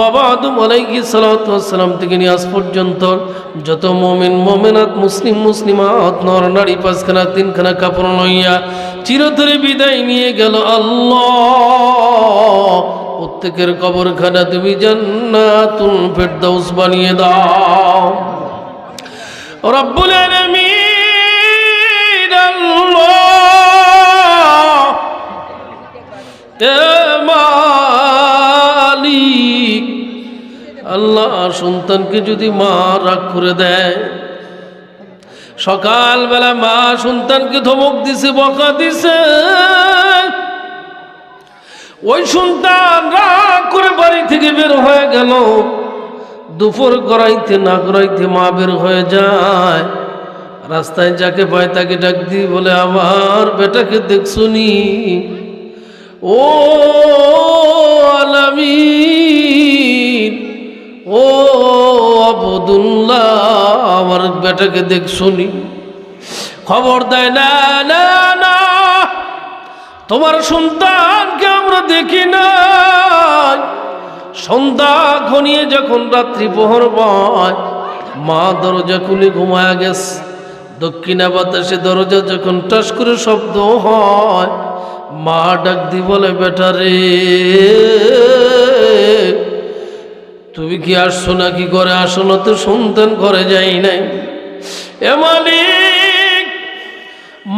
বাবা আদম আলাইহি সালাম থেকে নিয়ে আজ পর্যন্ত যত মোমেন, মোমেনাত, মুসলিম, মুসলিমাত, নর, নারী, পাঁচখানা, তিনখানা কাপড় লইয়া চিরতরে বিদায় নিয়ে গেল আল্লাহ। প্রত্যেকের কবরখানা তুমি জান্নাতুল ফেরদাউস বানিয়ে দাও। রব্বুল আলামিন সন্তানকে যদি মা রাগ করে দেয়, সকালবেলা মা সন্তানকে ধমক দিছে, বকা দিছে, ওই সন্তান রাগ করে বাড়ি থেকে বের হয়ে গেল, দুপুর গড়াইতে না গড়াইতে মা বের হয়ে যায়। রাস্তায় যাকে পায় তাকে ডাক দিয়ে বলে, আমার বেটাকে দেখছুনি ও আলামিন। ও আবদুল্লাহ, আমার বেটাকে দেখ শুনি। খবর দেয়, না না না, তোমার সন্তানকে আমরা দেখি না সন্ধ্যা ঘনিয়ে যখন রাত্রি প্রহর বয় মা দরজা খুলে ঘুমায়া গেছে। দক্ষিণা বাতাসে দরজা যখন টাস করে শব্দ হয়, মা ডাক দি বলে, বেটা রে তুমি কি আসছো না কি করে আসো না তো সন্তান করে যাই নাই। এ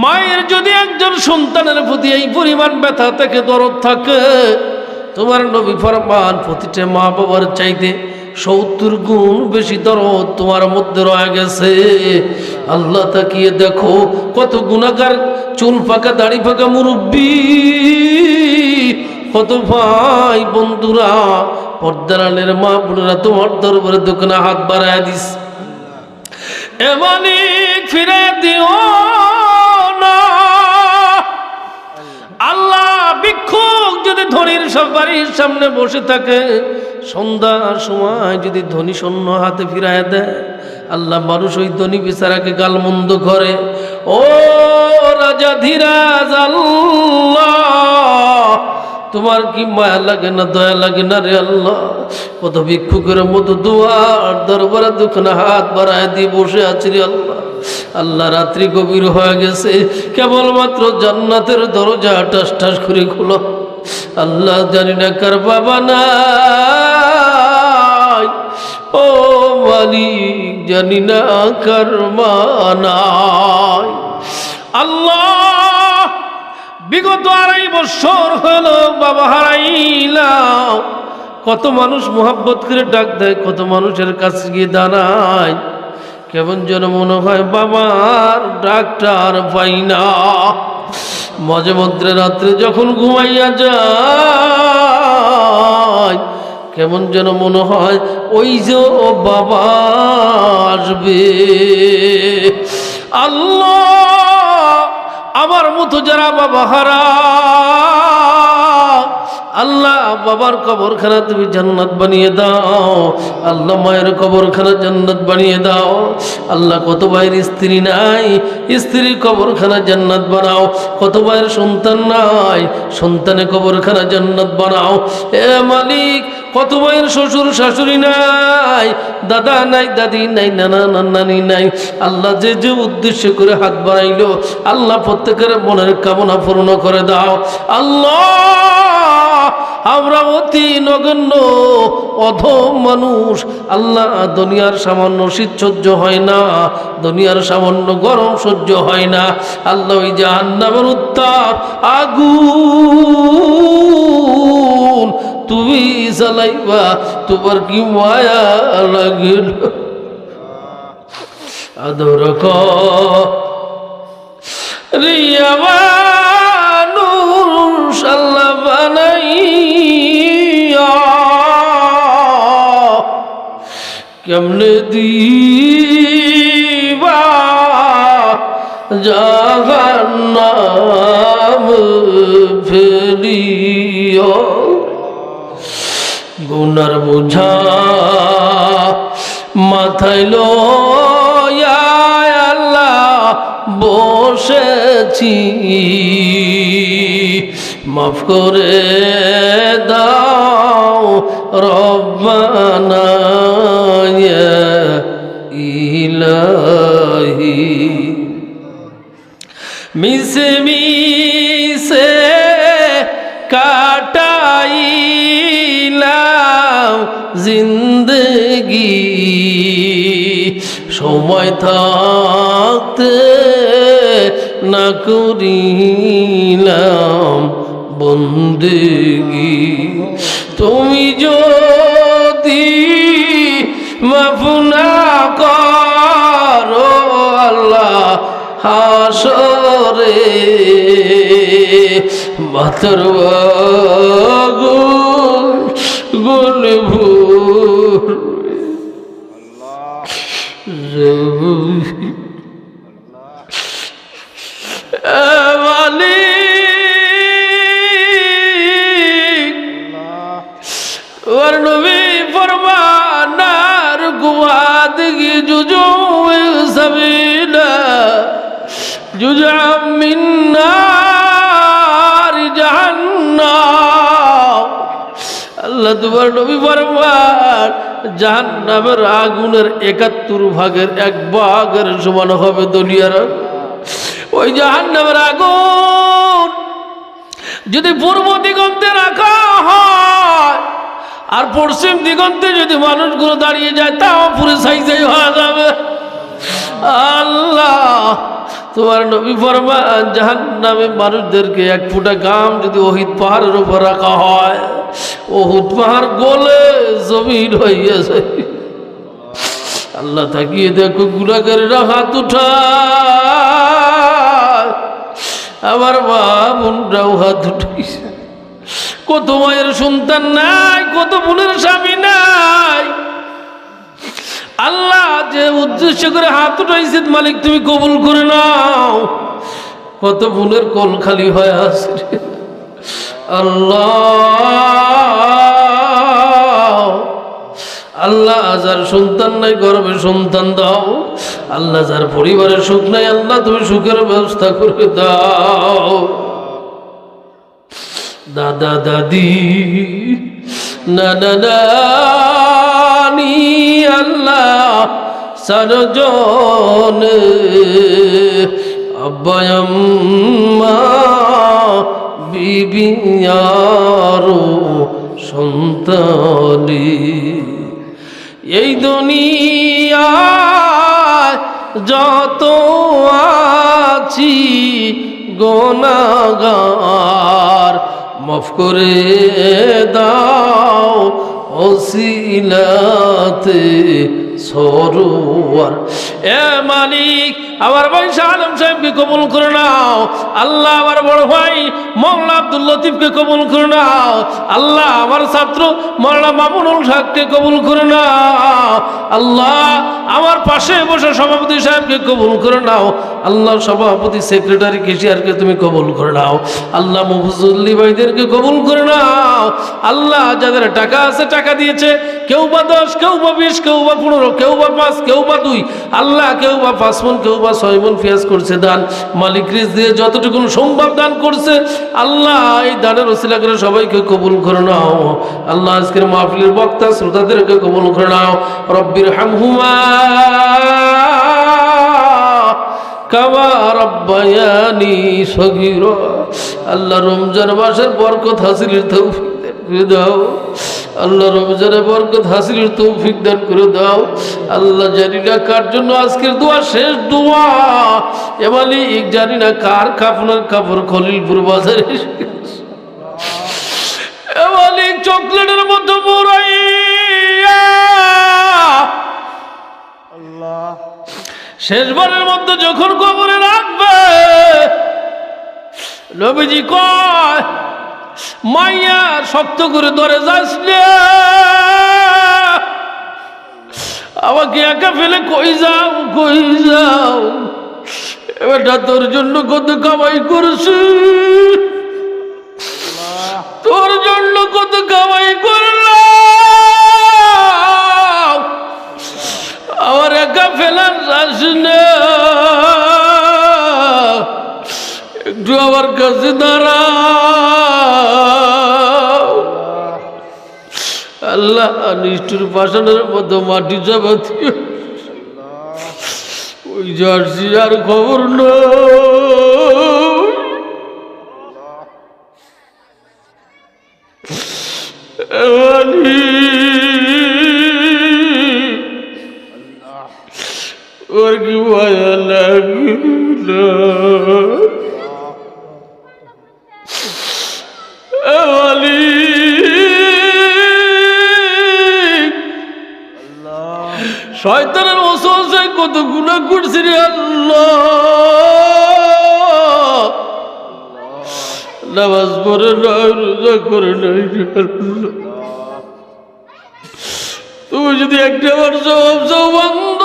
মায়ের যদি একজন সন্তানের প্রতি এই পরিমাণ ব্যথা থেকে দরদ থাকে, তোমার নবী ফরমান প্রতিটা মা বাবার চাইতে সত্তর গুণ বেশি দরদ তোমার মধ্যে রয়ে গেছে। আল্লাহ তাকিয়ে দেখো, কত গুণাকার চুল ফাঁকা, দাড়ি ফাঁকা মুরব্বী। কত ভাই বন্ধুরা পর্দারালের মা বোনেরা তোমার দরবারে দোকানে হাত বাড়ায় দিস। এমনি ফিরে দিও না। আল্লাহ যদি ধনির সব বাড়ির সামনে বসে থাকে সময় যদি ধনী হাতে দেয়, আল্লাহ মানুষ ওই ধনী বিচারাকে করে, ও রাজা আল্লাহ তোমার কি মায়া লাগে না, দয়া লাগে না রে আল্লাহ? কত ভিক্ষুকের মতো দুয়ার দরবারে দুখানে হাত বাড়ায় দিয়ে বসে আছি রে আল্লাহ। আল্লাহ রাত্রি গভীর হয়ে গেছে, কেবলমাত্র জান্নাতের দরজা টাস টাস করে খুলো। আল্লাহ জানি না কার বাবা নাই, ও মালিক জানি না কার মা নাই। আল্লাহ বিগত আড়াই বছর হলো বাবা হারাইলাম। কত মানুষ মোহাব্বত করে ডাক দেয়, কত মানুষের কাছে গিয়ে দাঁড়ায়। কেমন যেন মনে হয় বাবার ডাক্তার পাই না। মাঝে মধ্যে রাত্রে যখন ঘুমাইয়া যায়, কেমন যেন মনে হয় ওই যে ও বাবা আসবে। আল্লাহ আমার মতো যারা বাবা হারা আল্লাহ বাবার কবরখানা তুমি জান্নাত বানিয়ে দাও। আল্লাহ মায়ের কবরখানা জান্নাত বানিয়ে দাও। আল্লাহ কত ভাইয়ের স্ত্রী নাই, স্ত্রীর কবরখানা জান্নাত বানাও। কত ভাইয়ের সন্তান নাই, সন্তানের কবরখানা জান্নাত বানাও। এ মালিক কত ভাইয়ের শ্বশুর শাশুড়ি নাই, দাদা নাই, দাদি নাই, নানা নানি নাই। আল্লাহ যে যে উদ্দেশ্য করে হাত বাড়াইলো, আল্লাহ প্রত্যেকের মনের কামনা পূর্ণ করে দাও। আল্লাহ, আমরা অতি নগণ্য, অধম মানুষ। আল্লাহ, দুনিয়ার সামান্য শীত সহ্য হয় না, দুনিয়ার সামান্য গরম সহ্য হয় না। আল্লাহ ওই যে জাহান্নামের উত্তাপ আগুন তুমি জ্বালাইবা তোমার কি মায়া লাগিল আদর রিয়া মানুষ আল্লাহ বানাইয়া কেমনে দিবা জাহান্নাম ফেলিয়া গুনার বোঝা মাথায় লয়া আল্লাহ বসেছি। মাফ করে দাও রব্বানা ইলাহি। মিশে জিন্দগি। সময় থাকতে না করিলাম বন্দেগি। তুমি যদি মাফুনা করো আল্লাহ হাসরে মাতর গোল তোমার নবী ফরমান জাহান্নামের আগুনের একাত্তর ভাগের এক ভাগের সমান হবে দুনিয়ার। ওই জাহান্নামের আগুন যদি পূর্ব দিগন্তে রাখা হয়, আর পশ্চিম দিগন্তে যদি মানুষগুলো দাঁড়িয়ে যায়, তাও পুরো সাইজাই হয়ে যাবে। আল্লাহ! তোমার নবী ফরমান জাহান নামে মানুষদেরকে এক ফুটা গাম যদি ওহিদ পাহাড়ের উপর রাখা হয়, ওহুদ পাহাড় গলে জমিন গেছে আল্লাহ তাকিয়ে দেখো গুণাগারেরা হাত উঠা আমার মা বোনরাও হাত উঠাইছে। কত মায়ের সন্তান নাই, কত বোনের স্বামী নাই। আল্লাহ যে উদ্দেশ্য করে হাত উঠাইছে মালিক, তুমি কবুল করে নাও। কত বোনের কল খালি হয়ে রে। আল্লাহ। আল্লাহ যার সন্তান নাই, গর্বে সন্তান দাও। আল্লাহ যার পরিবারের সুখ নাই, আল্লাহ তুমি সুখের ব্যবস্থা করে দাও। দাদা, দাদি না, নানি আল্লাহ সরজন আব্বায়ম্মা বিবি আরও সন্তানি এই দুনিয়ায় যত আছি গোনাগার মাফ করে দাও অসিলাতে সরোয়ার এ মালিক, আমার ভাই আলম সাহেবকে কবুল করে নাও। আল্লাহ আমার বড় ভাই মৌলা আব্দুল লতিফকে কবুল করে নাও। আল্লাহ আমার ছাত্র মৌলা মামুনুল সাহেবকে কবুল করে নাও। আল্লাহ আমার পাশে বসে সভাপতি সাহেবকে কবুল করে নাও। আল্লাহ সভাপতি সেক্রেটারি কেশিয়ারকে তুমি কবুল করে নাও। আল্লাহ মুফজুল্লি ভাইদেরকে কবুল করে নাও। আল্লাহ যাদের টাকা আছে, টাকা দিয়েছে, কেউ বা দশ, কেউ বা বিশ, কেউ বা পনেরো, কেউ বা পাঁচ, কেউ বা দুই, আল্লাহ কেউ বা পাঁচ মন, কেউ বা ছয় মন পেঁয়াজ করছে দান, মালিক রিজ দিয়ে যতটুকু সম্ভব দান করছে, আল্লাহ এই দানের ওসিলা করে সবাইকে কবুল করে নাও। আল্লাহ আজকের মাহফিলের বক্তা শ্রোতাদেরকে কবুল করে নাও। রব্বির হামহুমা আল্লাহ রমজান মাসের বরকত হাসিলের তৌফিক। করে দাও। আল্লাহ রমজানের বরকত হাসিলের তৌফিক দান করে দাও। আল্লাহ জানি না কার জন্য আজকের দোয়া শেষ দোয়া। এমালি জানি না কার কাপড়ের কাপড় খলিলপুর বাজারে। এসে গেছে। এ মালিক চকলেটের মধ্যে মুরাইয়া। শেষবারের মধ্যে যখন কবরে রাখবে নবীজি কয় মাইয়া শক্ত করে ধরে যাস। আমাকে একা ফেলে কই যাও কই যাও? এবারটা তোর জন্য কত কামাই করছি। তোর জন্য কত কামাই করলাম। আমার একা ফেলার যাস না একটু আমার কাছে দাঁড়া আল্লাহ নিষ্ঠুর পাশানের মতো মাটি চাপাতি ওই জার্সি আর খবর ন ওর কি ভয় লাগল? শয়তানের ওসে কত গুণা করছি রে আল্লাহ। নামাজ পড়ে নাই, রোজা করে নাই তুমি যদি একটা বার জবাব যাও বন্ধ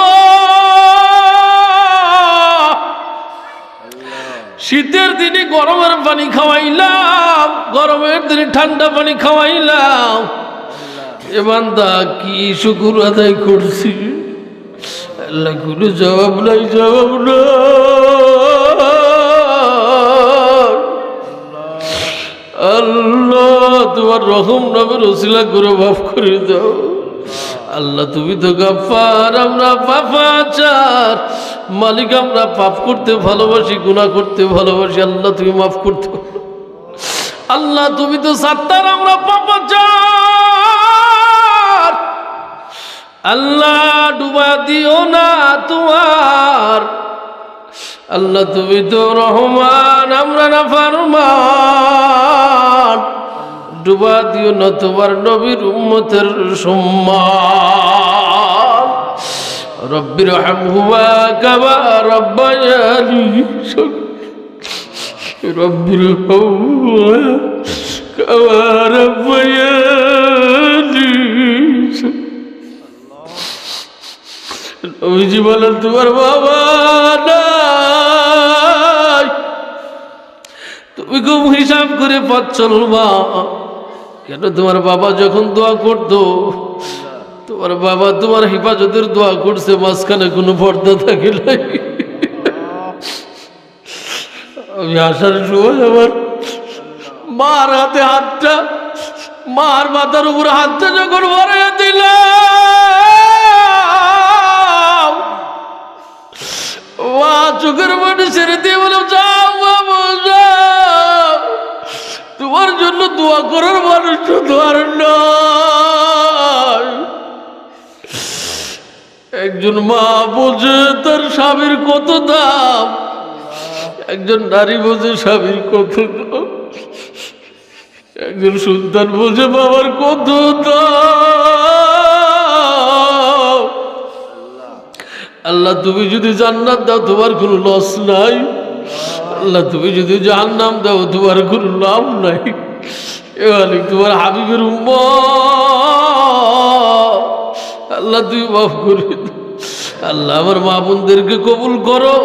শীতের দিনে গরমের পানি খাওয়াইলাম, গরমের দিনে ঠান্ডা পানি খাওয়াইলাম। এবার বান্দা, কি শুকুর আদায় করছি আল্লাহ কোনো জবাব, নাই জবাব, নাই। আল্লাহ, তোমার রহম নামের ওসিলা করে মাফ করে দাও। আল্লাহ, তুমি তো গাফার আমরা পাপাচার মালিক, আমরা পাপ করতে ভালোবাসি গুণা করতে ভালোবাসি। আল্লাহ, তুমি মাফ করতে আল্লাহ, তুমি তো সাত্তার, আমরা পাপাচার আল্লাহ ডুবা দিও না তোমার। আল্লাহ তুমি তো রহমান, আমরা না ফারমান। ডুবা দিও না তোমার নবীর উম্মতের সম্মান। রব্বির হামহুমা কাবা রব্বায়ানি রব্বির হামহুমা কাবা রব্বায়ানি নবীজি বলেন তোমার বাবা তুমি খুব হিসাব করে পথ চলবা। কেন তোমার বাবা যখন দোয়া করতো, তোমার বাবা তোমার হেফাজতের দোয়া করছে, মাঝখানে কোনো পর্দা থাকে নাই। আমি আসার সময় আমার মার হাতে হাতটা, মার মাথার উপর হাতটা যখন ভরে দিলাম মা চোখের মাটি ছেড়ে দিয়ে বলে, যাও তোমার জন্য দোয়া করার মানুষ তো দোয়ার একজন মা বোঝে তার স্বামীর কত দাম? একজন নারী বোঝে স্বামীর কত দাম? একজন সন্তান বোঝে বাবার কত দাম? আল্লাহ, তুমি যদি জান্নাত দাও, তোমার কোনো লস নাই। আল্লাহ, তুমি যদি জাহান্নাম দাও, তোমার কোনো লাভ নাই। এবারে তোমার হাবিবের উম্ম আল্লাহ, তুমি মাফ করে। আল্লাহ, আমার মা বোনদেরকে কবুল করো।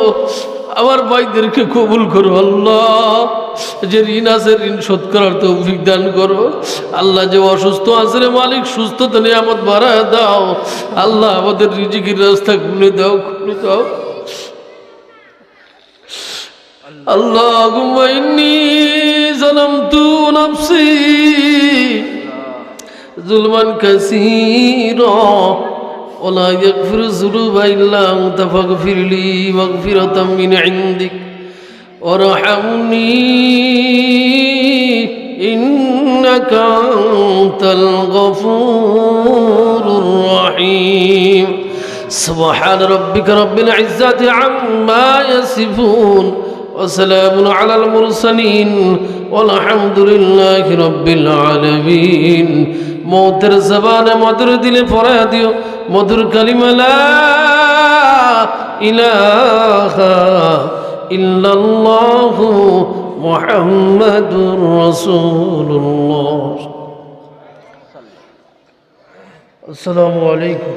আমার ভাইদেরকে কবুল করো আল্লাহ যে ঋণ আছে ঋণ শোধ করার তৌফিক দান করো আল্লাহ যে অসুস্থ আছে রে মালিক সুস্থতা নিয়ামত বাড়ায় দাও আল্লাহ আমাদের রিজিকের রাস্তা খুলে দাও খুলে দাও اللهم إني ظلمت نفسي ظلما كثيرا ولا يغفر الذنوب إلا أنت فاغفر لي مغفرة من عندك وارحمني. إنك أنت الغفور الرحيم. سبحان ربك رب العزة عما يصفون. وسلام على المرسلين والحمد لله رب العالمين موتر زبان مدر دل فراديو مدر كلمة لا إله إلا الله محمد رسول الله السلام عليكم